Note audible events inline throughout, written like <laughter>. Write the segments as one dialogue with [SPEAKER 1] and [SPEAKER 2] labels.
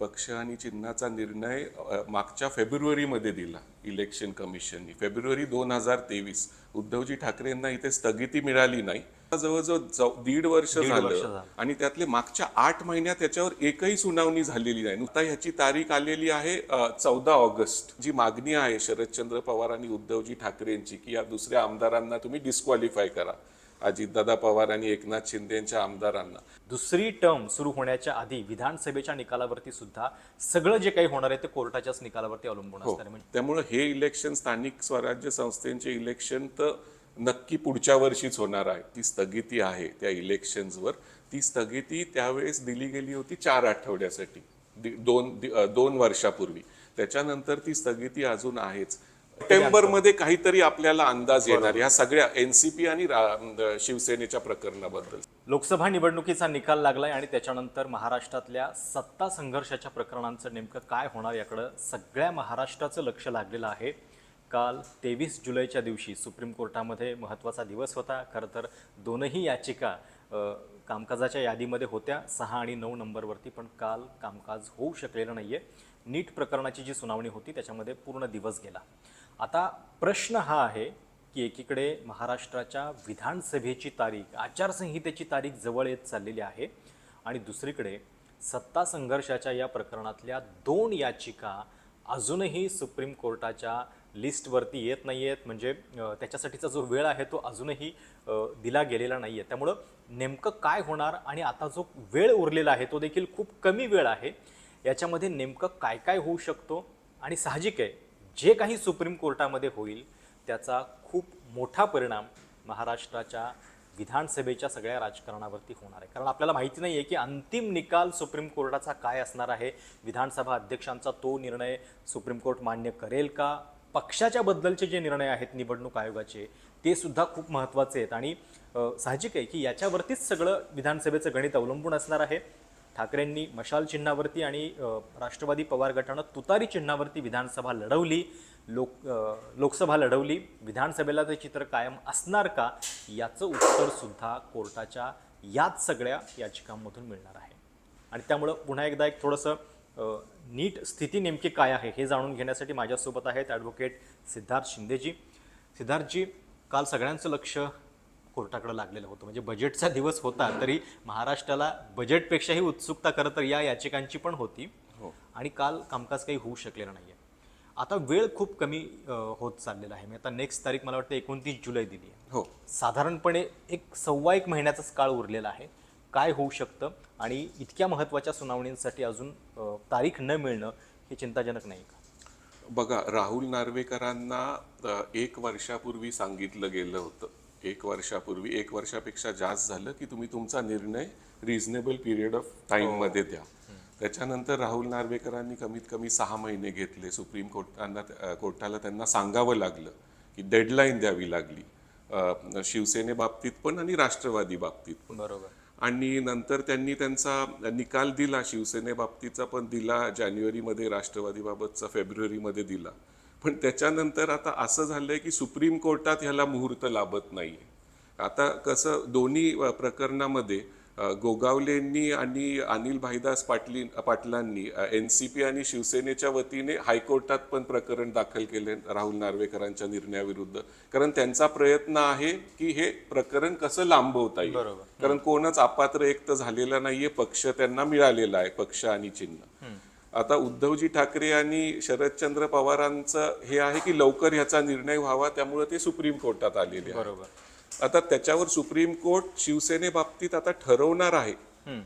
[SPEAKER 1] पक्ष आणि चिन्हाचा निर्णय मागच्या फेब्रुवारीमध्ये दिला इलेक्शन कमिशननी. फेब्रुवारी दोन हजार तेवीस उद्धवजी ठाकरेंना इथे स्थगिती मिळाली नाही. जवळजवळ जव- दीड वर्ष झालं
[SPEAKER 2] झालं.
[SPEAKER 1] आणि त्यातले मागच्या आठ महिन्यात त्याच्यावर एकही सुनावणी झालेली नाही. नुकता ह्याची तारीख आलेली आहे चौदा ऑगस्ट. जी मागणी आहे शरदचंद्र पवार आणि उद्धवजी ठाकरेंची की या दुसऱ्या आमदारांना तुम्ही डिस्क्वालिफाय करा. अजितदादा पवार आणि एकनाथ शिंदे यांच्या आमदारांना.
[SPEAKER 2] दुसरी टर्म सुरू होण्याच्या आधी विधानसभेच्या निकालावरती सुद्धा सगळं जे काही होणार आहे ते कोर्टाच्याच निकालावरती अवलंबून
[SPEAKER 1] हो
[SPEAKER 2] असणार आहे म्हणजे.
[SPEAKER 1] त्यामुळं हे इलेक्शन स्थानिक स्वराज्य संस्थेचे इलेक्शन तर नक्की पुढच्या वर्षीच होणार आहे. ती स्थगिती आहे त्या इलेक्शन्सवर. ती स्थगिती त्यावेळेस दिली गेली होती चार आठवड्यासाठी. दोन दोन वर्षापूर्वी. त्याच्यानंतर ती स्थगिती अजून आहेच. सप्टेंबरमध्ये काहीतरी आपल्याला अंदाज येणार या सगळ्या एनसीपी आणि रा- शिवसेनेच्या प्रकरणाबद्दल.
[SPEAKER 2] लोकसभा निवडणुकीचा निकाल लागलाय आणि त्याच्यानंतर महाराष्ट्रातल्या सत्ता संघर्षाच्या प्रकरणांचं नेमकं काय होणार याकडं सगळ्या महाराष्ट्राचं लक्ष लागलेलं आहे. काल तेवीस जुलैच्या दिवशी सुप्रीम कोर्टामध्ये महत्त्वाचा दिवस होता. खरं तर दोनही याचिका कामकाजाच्या यादीमध्ये होत्या. सहा आणि नऊ नंबरवरती पण काल कामकाज होऊ शकलेलं नाही आहे नीट प्रकरणाची जी सुनावणी होती त्याच्यामध्ये पूर्ण दिवस गेला. आता प्रश्न हा आहे की एकीकडे महाराष्ट्राच्या विधानसभेची तारीख आचारसंहितेची तारीख जवळ येत चाललेली आहे आणि दुसरीकडे सत्ता संघर्षाच्या या प्रकरणातल्या दोन याचिका अजूनही सुप्रीम कोर्टाच्या लिस्टवरती येत नाही आहेत म्हणजे त्याच्यासाठीचा जो वेळ आहे तो अजूनही दिला गेलेला नाही आहे त्यामुळं नेमकं काय होणार आणि आता जो वेळ उरलेला आहे तो देखील खूप कमी वेळ आहे. याच्यामध्ये नेमकं काय काय होऊ शकतो आणि साहजिक आहे जे काही सुप्रीम कोर्टामध्ये होईल त्याचा खूप मोठा परिणाम महाराष्ट्राच्या विधानसभेच्या सगळ्या राजकारणावरती होणार आहे. कारण आपल्याला माहिती नाही आहे की अंतिम निकाल सुप्रीम कोर्टाचा काय असणार आहे? विधानसभा अध्यक्षांचा तो निर्णय सुप्रीम कोर्ट मान्य करेल का? पक्षाच्या बद्दलचे जे निर्णय आहेत निवडणूक आयोगाचे ते सुद्धा खूप महत्त्वाचे आहेत. आणि साहजिक आहे की याच्यावरतीच सगळं विधानसभेचं गणित अवलंबून असणार आहे. ठाकरेंनी मशाल चिन्हावरती आणि राष्ट्रवादी पवार गटानं तुतारी चिन्हावरती विधानसभा लढवली लोक लोकसभा लढवली विधानसभेला ते चित्र कायम असणार का याचं उत्तर सुद्धा कोर्टाच्या याच सगळ्या याचिकांमधून मिळणार आहे. आणि त्यामुळं पुन्हा एकदा एक थोडंसं नीट स्थिती नेमकी काय आहे हे जाणून घेण्यासाठी माझ्यासोबत आहेत ॲडव्होकेट सिद्धार्थ शिंदेजी. सिद्धार्थजी काल सगळ्यांचं लक्ष कोर्टाकडे लागलेलं होतं. म्हणजे बजेटचा दिवस होता तरी महाराष्ट्राला बजेटपेक्षाही उत्सुकता खरं तर या याचिकांची पण होती.
[SPEAKER 1] हो.
[SPEAKER 2] आणि काल कामकाज काही होऊ शकलेलं नाही आहे आता वेळ खूप कमी होत चाललेला आहे. मी आता नेक्स्ट तारीख मला वाटतं एकोणतीस जुलै दिली आहे.
[SPEAKER 1] हो.
[SPEAKER 2] साधारणपणे एक सव्वा एक महिन्याचाच काळ उरलेला आहे. काय होऊ शकतं आणि इतक्या महत्त्वाच्या सुनावणींसाठी अजून तारीख न मिळणं हे चिंताजनक नाही का?
[SPEAKER 1] बघा राहुल नार्वेकरांना एक वर्षापूर्वी सांगितलं गेलं होतं. एक वर्षापूर्वी एक वर्षापेक्षा जास्त झालं की तुम्ही तुमचा निर्णय रिझनेबल पिरियड ऑफ टाइममध्ये द्या. त्याच्यानंतर राहुल नार्वेकरांनी कमीत कमी सहा महिने घेतले. सुप्रीम कोर्टांना कोर्टाला त्यांना सांगावं लागलं की डेडलाईन द्यावी लागली. अ, शिवसेने बाबतीत पण आणि राष्ट्रवादी बाबतीत पण.
[SPEAKER 2] बरोबर.
[SPEAKER 1] आणि नंतर त्यांनी त्यांचा निकाल दिला शिवसेने बाबतीचा पण दिला जानेवारीमध्ये राष्ट्रवादीबाबतचा फेब्रुवारीमध्ये दिला. पण त्याच्यानंतर आता असं झालंय की सुप्रीम कोर्टात ह्याला मुहूर्त लाभत नाहीये. आता कसं दोन्ही प्रकरणामध्ये गोगावलेंनी आणि अनिल भाईदास पाटली पाटलांनी एन सी पी आणि शिवसेनेच्या वतीने हायकोर्टात पण प्रकरण दाखल केले राहुल नार्वेकरांच्या निर्णयाविरुद्ध. कारण त्यांचा प्रयत्न आहे की हे प्रकरण कसं लांबवता येईल.
[SPEAKER 2] बरोबर.
[SPEAKER 1] कारण कोणच अपात्र एक तर झालेला नाहीये पक्ष त्यांना मिळालेला आहे पक्ष आणि चिन्ह. आता उद्धवजी ठाकरे आणि शरदचंद्र पवारांचं हे आहे की लवकर ह्याचा निर्णय व्हावा त्यामुळे ते सुप्रीम कोर्टात आलेले आहे
[SPEAKER 2] बरोबर.
[SPEAKER 1] आता त्याच्यावर सुप्रीम कोर्ट शिवसेने बाबतीत आता ठरवणार आहे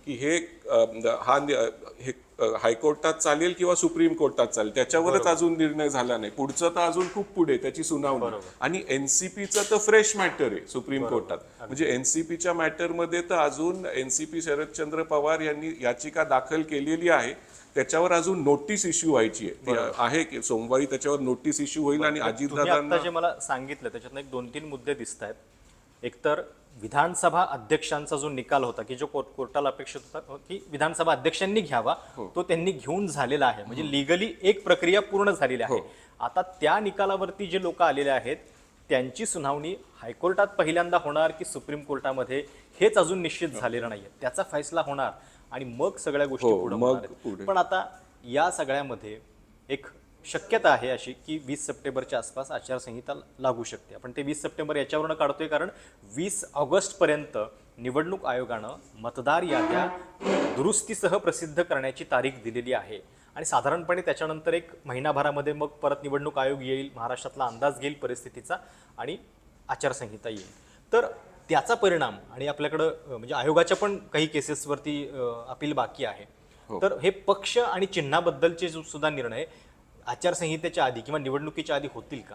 [SPEAKER 1] की हे अ, हा नि- हे अ, हायकोर्टात चालेल किंवा सुप्रीम कोर्टात चालेल. त्याच्यावरच अजून निर्णय झाला नाही. पुढचं तर अजून खूप पुढे त्याची सुनावणी. आणि एनसीपीचं तर फ्रेश मॅटर आहे सुप्रीम कोर्टात. म्हणजे एनसीपीच्या मॅटरमध्ये तर अजून एनसीपी शरदचंद्र पवार यांनी याचिका दाखल केलेली आहे. त्याच्यावर अजून नोटीस इश्यू व्हायची आहे. ती आहे की सोमवारी त्याच्यावर नोटीस इश्यू होईल आणि अजितदादांना
[SPEAKER 2] आता जे मला सांगितलं त्याच्यातनं एक दोन तीन मुद्दे दिसत आहेत एकतर विधानसभा अध्यक्षांचा जो निकाल होता की जो कोर्ट कोर्टाला अपेक्षित होता की विधानसभा अध्यक्षांनी घ्यावा तो त्यांनी घेऊन झालेला आहे. म्हणजे लिगली एक प्रक्रिया पूर्ण झालेली आहे. आता त्या निकालावरती जे लोक आलेले आहेत त्यांची सुनावणी हायकोर्टात पहिल्यांदा होणार की सुप्रीम कोर्टामध्ये हेच अजून निश्चित झालेलं नाहीये. त्याचा फैसला होणार. आणि मग सगळ्या गोष्टी
[SPEAKER 1] हो,
[SPEAKER 2] पुढे
[SPEAKER 1] मग
[SPEAKER 2] होणार आहेत.
[SPEAKER 1] पुढे.
[SPEAKER 2] पण आता या सगळ्यामध्ये एक शक्यता आहे अशी की वीस सप्टेंबरच्या आसपास आचारसंहिता लागू शकते आपण ते वीस सप्टेंबर याच्यावरनं काढतोय कारण वीस ऑगस्टपर्यंत निवडणूक आयोगानं मतदार याद्या दुरुस्तीसह प्रसिद्ध करण्याची तारीख दिलेली आहे आणि साधारणपणे त्याच्यानंतर एक महिनाभरामध्ये मग परत निवडणूक आयोग येईल महाराष्ट्रातला अंदाज घेईल परिस्थितीचा आणि आचारसंहिता येईल तर त्याचा परिणाम आणि आपल्याकडं म्हणजे आयोगाच्या पण काही केसेसवरती अपील बाकी आहे. तर हे पक्ष आणि चिन्हाबद्दलचे जो सुद्धा निर्णय आचारसंहितेच्या आधी किंवा निवडणुकीच्या आधी होतील का?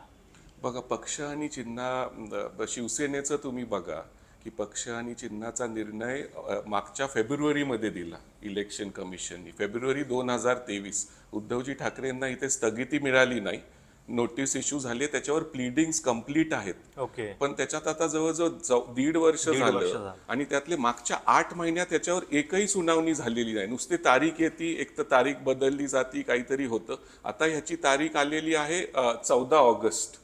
[SPEAKER 1] बघा पक्ष आणि चिन्हा शिवसेनेचं तुम्ही बघा की पक्ष आणि चिन्हाचा निर्णय मागच्या फेब्रुवारीमध्ये दिला इलेक्शन कमिशननी. फेब्रुवारी दोन हजार तेवीस. उद्धवजी ठाकरेंना इथे स्थगिती मिळाली नाही. नोटीस इश्यू झाले त्याच्यावर प्लीडिंग्स कंप्लीट आहेत.
[SPEAKER 2] ओके.
[SPEAKER 1] पण त्याच्यात आता जवळजवळ जव- दीड वर्ष झालं. आणि त्यातले मागच्या आठ महिन्यात त्याच्यावर एकही सुनावणी झालेली नाही. नुसते तारीख येते एक तर तारीख बदलली जाती काहीतरी होतं. आता ह्याची तारीख आलेली आहे चौदा ऑगस्ट.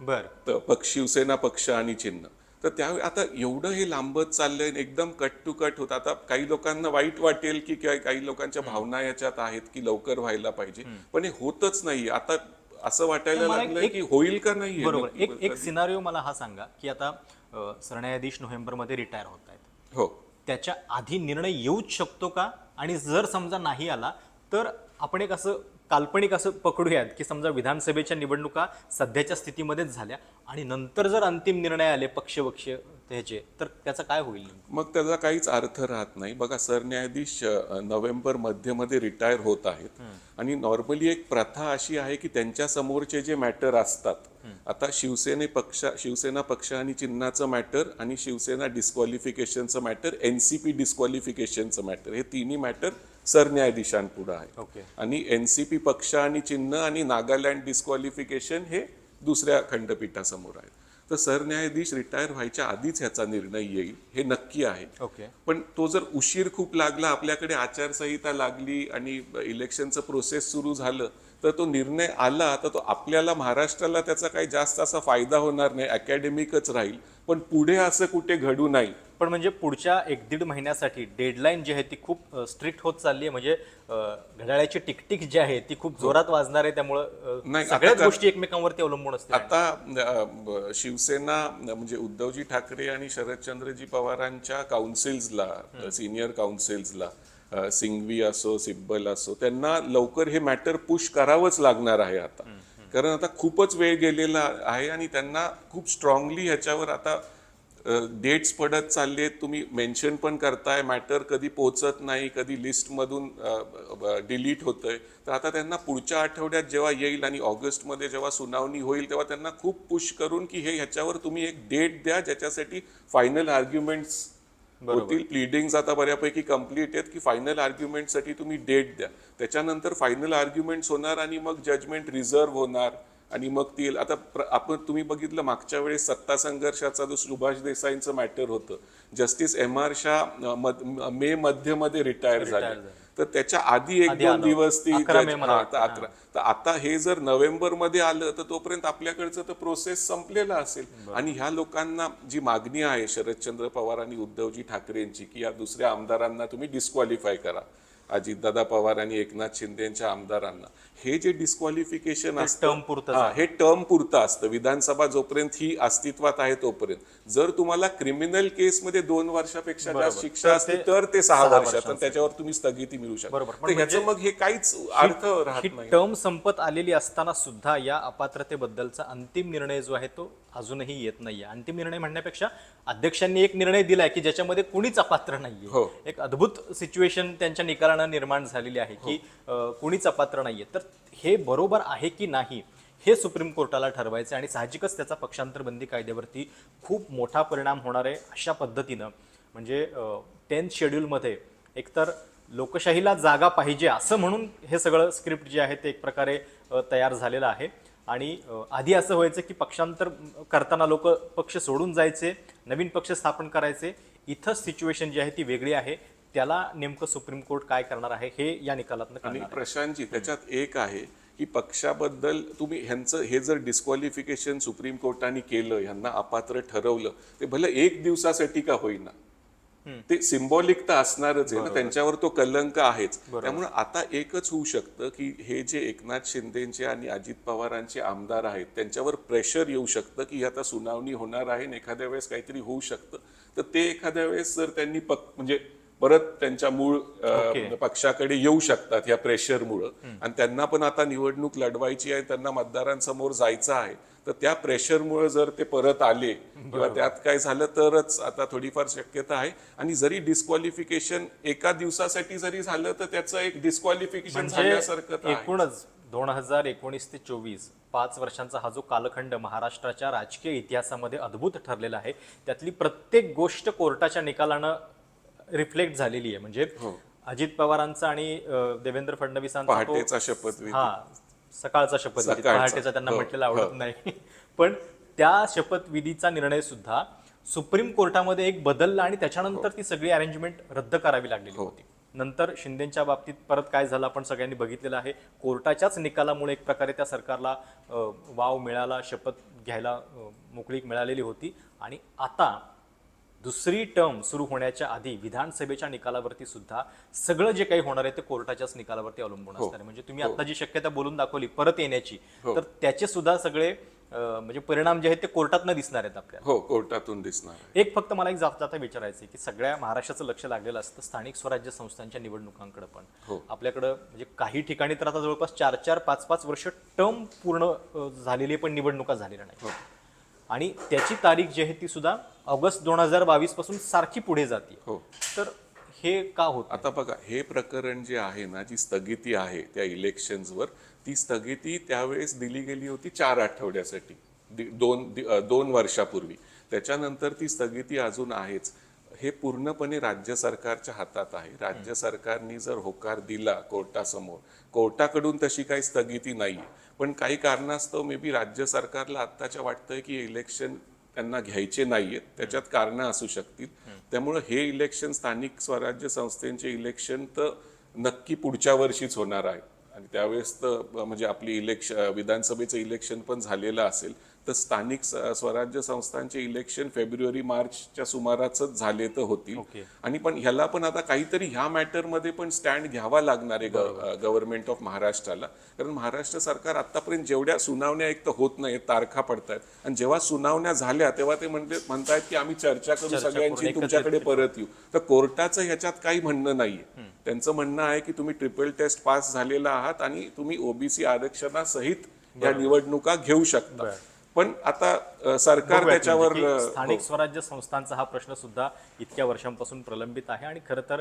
[SPEAKER 2] बर.
[SPEAKER 1] तर पक्ष शिवसेना पक्ष आणि चिन्ह. तर त्यावेळी आता एवढं हे लांबत चाललंय एकदम कट टू कट होत. आता काही लोकांना वाईट वाटेल की काही लोकांच्या भावना याच्यात आहेत की लवकर व्हायला पाहिजे. पण हे होतच नाही आता असं वाटायला
[SPEAKER 2] मला एक-
[SPEAKER 1] लागलंय
[SPEAKER 2] एक-
[SPEAKER 1] की होईल का नाही
[SPEAKER 2] बरोबर. एक एक सिनारिओ मला हा सांगा की आता अं, सरन्यायाधीश नोव्हेंबरमध्ये रिटायर होत आहेत.
[SPEAKER 1] हो.
[SPEAKER 2] त्याच्या आधी निर्णय येऊच शकतो का? आणि जर समजा नाही आला तर आपण एक असं काल्पनिक असं पकडूयात की समजा विधानसभेच्या निवडणुका सध्याच्या स्थितीमध्येच झाल्या आणि नंतर जर अंतिम निर्णय आले पक्षवक्ष ह्याचे तर त्याचं काय होईल
[SPEAKER 1] मग त्याचा काहीच अर्थ राहत नाही. बघा सरन्यायाधीश नोव्हेंबर मध्यमध्ये रिटायर होत आहेत. आणि नॉर्मली एक प्रथा अशी आहे की त्यांच्या समोरचे जे मॅटर असतात आता शिवसेने पक्ष शिवसेना पक्ष आणि चिन्हाचं मॅटर आणि शिवसेना डिस्क्वालिफिकेशनचं मॅटर एनसीपी डिस्क्वालिफिकेशनचं मॅटर हे तिन्ही मॅटर सरन्यायाधीशांपुढे आहे.
[SPEAKER 2] ओके.
[SPEAKER 1] आणि एनसीपी पक्ष आणि चिन्ह आणि नागालँड डिस्क्वालिफिकेशन हे दुसऱ्या खंडपीठासमोर आहे तर सरन्यायाधीश रिटायर व्हायच्या आधीच ह्याचा निर्णय येईल हे नक्की आहे.
[SPEAKER 2] ओके.
[SPEAKER 1] पण तो जर उशीर खूप लागला आपल्याकडे आचारसंहिता लागली आणि इलेक्शनचं प्रोसेस सुरू झालं तर तो निर्णय आला तर तो आपल्याला महाराष्ट्राला त्याचा काही जास्त असा फायदा होणार नाही अकॅडमिकच राहील. पण पुढे असं कुठे घडू नाही.
[SPEAKER 2] पण म्हणजे पुढच्या एक दीड महिन्यासाठी डेडलाईन जी आहे ती खूप स्ट्रिक्ट होत चालली आहे. म्हणजे अं, घड्याळाची टिकटिक जी आहे ती खूप जोरात वाजणार आहे. त्यामुळं
[SPEAKER 1] नाही,
[SPEAKER 2] सगळ्याच गोष्टी एकमेकांवरती अवलंबून असतील.
[SPEAKER 1] आता शिवसेना म्हणजे उद्धवजी ठाकरे आणि शरदचंद्रजी पवारांच्या काउन्सिल्सला सिनियर काउन्सिल्सला सिंघवी असो सिब्बल असो त्यांना लवकर हे मॅटर पुश करावंच लागणार आहे आता. कारण आता खूपच वेळ गेलेला आहे आणि त्यांना खूप स्ट्रॉंगली ह्याच्यावर आता डेट्स पडत चालले तुम्ही मेन्शन पण करताय मॅटर कधी पोहोचत नाही कधी लिस्टमधून डिलीट होतंय. तर आता त्यांना पुढच्या आठवड्यात जेव्हा येईल आणि ऑगस्टमध्ये जेव्हा सुनावणी होईल तेव्हा त्यांना खूप पुश करून की हे ह्याच्यावर तुम्ही एक डेट द्या ज्याच्यासाठी फायनल आर्ग्युमेंट्स होतील. प्लीडिंग्स आता बऱ्यापैकी कंप्लीट आहेत की फायनल आर्ग्युमेंटसाठी तुम्ही डेट द्या. त्याच्यानंतर फायनल आर्ग्युमेंट्स होणार आणि मग जजमेंट रिझर्व्ह होणार. आणि मग ती आता आपण तुम्ही बघितलं मागच्या वेळेस सत्ता संघर्षाचा जो सुभाष देसाईंचं मॅटर होतं justice M R Shah May मध्यमध्ये retire झाले तर त्याच्या आधी एक दोन. दिवस ती
[SPEAKER 2] अकरा
[SPEAKER 1] तर आता हे जर नोव्हेंबरमध्ये आलं तर तोपर्यंत आपल्याकडचं तर प्रोसेस संपलेला असेल. आणि ह्या लोकांना जी मागणी आहे शरदचंद्र पवार आणि उद्धवजी ठाकरेंची की या दुसऱ्या आमदारांना तुम्ही डिस्क्वालिफाय करा. अजितदादा पवार आणि एकनाथ शिंदे यांच्या आमदारांना. हे जे डिस्क्वालिफिकेशन असतं हा, हे टर्म पुरतं असतं. विधानसभा जोपर्यंत ही अस्तित्वात आहे तोपर्यंत. जर तुम्हाला क्रिमिनल केसमध्ये दोन वर्षापेक्षा जास्त शिक्षा असते तर ते सहा वर्षात. त्याच्यावर तुम्ही स्थगिती मिळू शकता. ह्याचं
[SPEAKER 2] म्हणजे
[SPEAKER 1] मग हे काहीच अर्थ राहत
[SPEAKER 2] ही
[SPEAKER 1] नाही.
[SPEAKER 2] टर्म संपत आलेली असताना सुद्धा या अपात्रतेबद्दलचा अंतिम निर्णय जो आहे तो अजूनही येत नाहीये. अंतिम निर्णय म्हणण्यापेक्षा अध्यक्षांनी एक निर्णय दिलाय की ज्याच्यामध्ये कुणीच अपात्र
[SPEAKER 1] हो.
[SPEAKER 2] नाहीये एक अद्भुत सिच्युएशन त्यांच्या निकालानं निर्माण झालेली आहे की अं, कुणीच अपात्र नाहीये. तर हे बरोबर आहे की नाही हे सुप्रीम कोर्टाला ठरवायचं आणि साहजिकच त्याचा पक्षांतर बंदी कायद्यावरती खूप मोठा परिणाम होणार आहे अशा पद्धतीनं. म्हणजे टेन्थ शेड्यूलमध्ये एकतर लोकशाहीला जागा पाहिजे असं म्हणून हे सगळं स्क्रिप्ट जे आहे ते एक प्रकारे तयार झालेलं आहे. आणि आधी असं व्हायचं की पक्षांतर करताना लोक पक्ष सोडून जायचे नवीन पक्ष स्थापन करायचे. इथं सिच्युएशन जी आहे ती वेगळी आहे. त्याला नेमकं सुप्रीम कोर्ट काय करणार आहे हे या निकालातनं
[SPEAKER 1] आणि. प्रशांतजी त्याच्यात एक आहे की पक्षाबद्दल तुम्ही ह्यांचं हे जर डिस्क्वालिफिकेशन सुप्रीम कोर्टाने केलं ह्यांना अपात्र ठरवलं ते भले एक दिवसासाठी का होईना ते सिम्बॉलिक तर असणारच आहे ना त्यांच्यावर तो कलंक आहेच. त्यामुळे आता एकच होऊ शकतं की हे जे एकनाथ शिंदेचे आणि अजित पवारांचे आमदार आहेत त्यांच्यावर प्रेशर येऊ शकतं की आता सुनावणी होणार आहे आणि एखाद्या वेळेस काहीतरी होऊ शकतं. तर ते एखाद्या वेळेस जर त्यांनी पक म्हणजे परत त्यांच्या मूळ पक्षाकडे येऊ शकतात ह्या प्रेशरमुळं. आणि त्यांना पण आता निवडणूक लढवायची आहे त्यांना मतदारांसमोर जायचं आहे. तर त्या प्रेशरमुळे जर ते परत आले किंवा त्यात काय झालं तरच आता थोडीफार शक्यता आहे. आणि जरी डिस्क्वालिफिकेशन एका दिवसासाठी जरी झालं तर त्याचं एक डिस्क्वालिफिकेशन
[SPEAKER 2] म्हणजे
[SPEAKER 1] झाल्यासारखं.
[SPEAKER 2] एकूणच दोन हजार एकोणीस ते चोवीस पाच वर्षांचा हा जो कालखंड महाराष्ट्राच्या राजकीय इतिहासामध्ये अद्भुत ठरलेला आहे त्यातली प्रत्येक गोष्ट कोर्टाच्या निकालानं रिफ्लेक्ट झालेली आहे. म्हणजे अजित पवारांचा आणि देवेंद्र फडणवीसांचा
[SPEAKER 1] पहाटेचा शपथविधी
[SPEAKER 2] हा सकाळचा शपथविधी
[SPEAKER 1] सकाळचा.
[SPEAKER 2] पहाटेचा त्यांना
[SPEAKER 1] हो,
[SPEAKER 2] म्हटलेला आवडत नाही. <laughs> पण त्या शपथविधीचा निर्णय सुद्धा सुप्रीम कोर्टामध्ये एक बदलला आणि त्याच्यानंतर ती सगळी अरेंजमेंट रद्द करावी लागलेली होती. नंतर शिंदेच्या बाबतीत परत काय झालं आपण सगळ्यांनी बघितलेलं आहे. कोर्टाच्याच निकालामुळे एक प्रकारे त्या सरकारला वाव मिळाला शपथ घ्यायला मोकळीक मिळालेली होती. आणि आता दुसरी टर्म सुरू होण्याच्या आधी विधानसभेच्या निकालावरती सुद्धा सगळं जे काही होणार आहे ते कोर्टाच्याच निकालावरती अवलंबून असणार आहे. म्हणजे तुम्ही आता जी शक्यता बोलून दाखवली परत येण्याची तर त्याचे सुद्धा सगळे म्हणजे परिणाम जे आहेत ते कोर्टात न दिसणार आहेत आपल्याला.
[SPEAKER 1] हो कोर्टातून दिसणार
[SPEAKER 2] एक फक्त मला एक जाता विचारायचं की सगळ्या महाराष्ट्राचं लक्ष लागलेलं असतं स्थानिक स्वराज्य संस्थांच्या निवडणुकांकडे पण. आपल्याकडं म्हणजे काही ठिकाणी तर आता जवळपास चार चार पाच पाच वर्ष टर्म पूर्ण झालेली पण निवडणुका झालेल्या नाही आणि त्याची तारीख जी आहे ती सुद्धा ऑगस्ट दोन हजार बावीसपासून सारखी पुढे जाते
[SPEAKER 1] हो.
[SPEAKER 2] तर हे का होत
[SPEAKER 1] आता बघा हे प्रकरण जे आहे ना जी स्थगिती आहे त्या इलेक्शन्सवर ती स्थगिती त्यावेळेस दिली गेली होती चार आठवड्यासाठी. दोन दोन वर्षापूर्वी. त्याच्यानंतर ती स्थगिती अजून आहेच. हे पूर्णपणे राज्य सरकारच्या हातात आहे. राज्य सरकारनी जर होकार दिला कोर्टासमोर कोर्टाकडून तशी काही स्थगिती नाही पण काही कारणास्तव मे बी राज्य सरकारला आत्ताच्या वाटतंय की इलेक्शन त्यांना घ्यायचे नाहीयेत. त्याच्यात कारणं असू शकतील. त्यामुळे हे इलेक्शन स्थानिक स्वराज्य संस्थेचे इलेक्शन तर नक्की पुढच्या वर्षीच होणार आहे. आणि त्यावेळेस तर म्हणजे आपली इलेक्शन विधानसभेचं इलेक्शन पण झालेलं असेल. तर स्थानिक स्वराज्य संस्थांचे इलेक्शन फेब्रुवारी मार्चच्या सुमारासच झाले तर होतील. आणि पण ह्याला पण आता काहीतरी ह्या मॅटरमध्ये पण स्टँड घ्यावा लागणार आहे गव्हर्नमेंट ऑफ महाराष्ट्राला. कारण महाराष्ट्र सरकार आतापर्यंत जेवढ्या सुनावण्या एक तर होत नाही तारखा पडतायत. आणि जेव्हा सुनावण्या झाल्या तेव्हा ते म्हणते म्हणतायत की आम्ही चर्चा करू सगळ्यांची तुमच्याकडे परत येऊ. तर कोर्टाचं ह्याच्यात काही म्हणणं नाहीये. त्यांचं म्हणणं आहे की तुम्ही ट्रिपल टेस्ट पास झालेला आहात आणि तुम्ही ओबीसी आरक्षणासहित या निवडणुका घेऊ शकता. पण आता सरकार त्याच्यावर
[SPEAKER 2] म्हणजे
[SPEAKER 1] अ,
[SPEAKER 2] स्थानिक स्वराज्य संस्थांचा हा प्रश्न सुद्धा इतक्या वर्षांपासून प्रलंबित आहे आणि खरं तर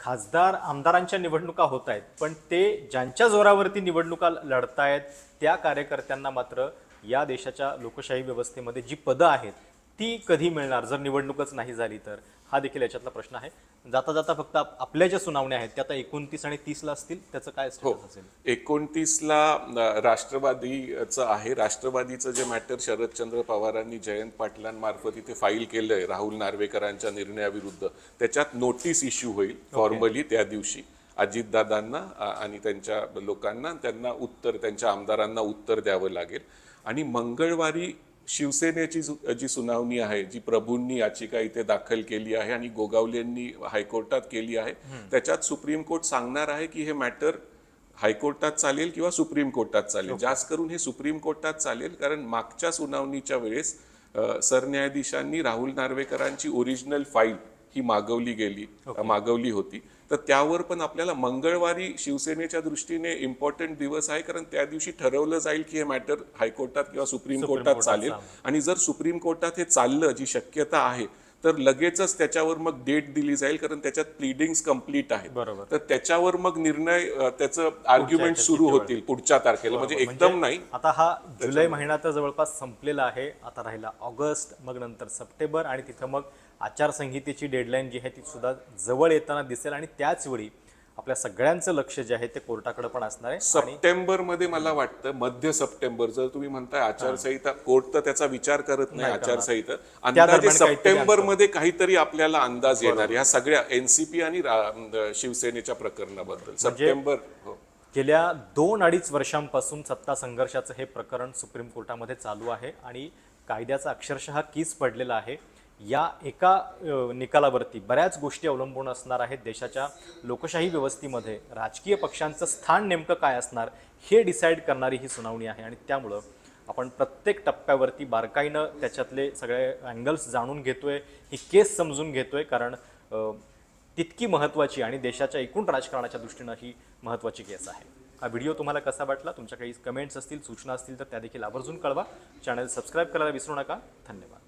[SPEAKER 2] खासदार आमदारांच्या निवडणुका होत आहेत पण ते ज्यांच्या जोरावरती निवडणुका लढतायत त्या कार्यकर्त्यांना मात्र या देशाच्या लोकशाही व्यवस्थेमध्ये जी पदं आहेत ती कधी मिळणार? जर निवडणूकच नाही झाली तर. हा देखील याच्यातला प्रश्न आहे. जाता जाता फक्त आप- आपल्या ज्या सुनावण्या आहेत त्या आता एकोणतीस आणि तीसला असतील त्याचं काय स्टेटस असेल?
[SPEAKER 1] एकोणतीसला राष्ट्रवादीचं आहे. राष्ट्रवादीचं जे मॅटर शरदचंद्र पवारांनी जयंत पाटलांमार्फत इथे फाईल केलंय राहुल नार्वेकरांच्या निर्णयाविरुद्ध. त्याच्यात नोटीस इश्यू होईल फॉर्मली त्या दिवशी. अजितदादांना आणि त्यांच्या लोकांना त्यांना उत्तर त्यांच्या आमदारांना उत्तर द्यावं लागेल. आणि मंगळवारी शिवसेनेची जु- जी सुनावणी आहे जी प्रभूंनी याचिका इथे दाखल केली आहे आणि गोगावलेंनी हायकोर्टात केली आहे त्याच्यात सुप्रीम कोर्ट सांगणार आहे की हे मॅटर हायकोर्टात चालेल किंवा सुप्रीम कोर्टात चालेल. जास्त करून हे सुप्रीम कोर्टात चालेल कारण मागच्या सुनावणीच्या वेळेस सरन्यायाधीशांनी राहुल नार्वेकरांची ओरिजिनल फाईल ही मागवली गेली मागवली होती. तर त्यावर पण आपल्याला मंगळवारी शिवसेनेच्या दृष्टीने इम्पॉर्टंट दिवस आहे कारण त्या दिवशी ठरवलं जाईल की हे मॅटर हायकोर्टात किंवा सुप्रीम कोर्टात चालेल. आणि जर सुप्रीम कोर्टात हे चाललं जी शक्यता आहे तर लगेचच त्याच्यावर मग डेट दिली जाईल कारण त्याच्यात प्लीडिंग्स कंप्लीट आहेत. तर त्याच्यावर मग निर्णय त्याचं आर्ग्युमेंट सुरू होतील पुढच्या तारखेला. म्हणजे एकदम नाही
[SPEAKER 2] आता हा जुलै महिना तर जवळपास संपलेला आहे आता राहिला ऑगस्ट मग नंतर सप्टेंबर आणि तिथं मग आचारसंहितेची डेडलाईन जी आहे ती सुद्धा जवळ येताना दिसेल आणि त्याच वेळी आपल्या सगळ्यांचं लक्ष जे आहे ते कोर्टाकडे पण असणार आहे.
[SPEAKER 1] सप्टेंबरमध्ये मला वाटतं मध्य सप्टेंबर जर तुम्ही म्हणताय आचारसंहिता कोर्ट तर त्याचा विचार करत नाही आचारसंहिता. अंदाजे
[SPEAKER 2] सप्टेंबरमध्ये काहीतरी
[SPEAKER 1] आपल्याला अंदाज येणार ह्या सगळ्या एनसीपी आणि शिवसेनेच्या प्रकरणाबद्दल. सप्टेंबर हो.
[SPEAKER 2] गेल्या दोन अडीच वर्षांपासून सत्ता संघर्षाचं हे प्रकरण सुप्रीम कोर्टामध्ये चालू आहे आणि कायद्याचा अक्षरशः कीस पडलेला आहे. या एका निकालावरती बऱ्याच गोष्टी अवलंबून असणार आहेत. देशाच्या लोकशाही व्यवस्थेमध्ये राजकीय पक्षांचं स्थान नेमकं काय असणार हे डिसाईड करणारी ही सुनावणी आहे. आणि त्यामुळं आपण प्रत्येक टप्प्यावरती बारकाईनं त्याच्यातले सगळे अँगल्स जाणून घेतोय ही केस समजून घेतोय. कारण तितकी महत्त्वाची आणि देशाच्या एकूण राजकारणाच्या दृष्टीनं ही महत्त्वाची केस आहे. हा व्हिडिओ तुम्हाला कसा वाटला? तुमच्या काही कमेंट्स असतील सूचना असतील तर त्या देखील आवर्जून कळवा. चॅनल सबस्क्राईब करायला विसरू नका. धन्यवाद.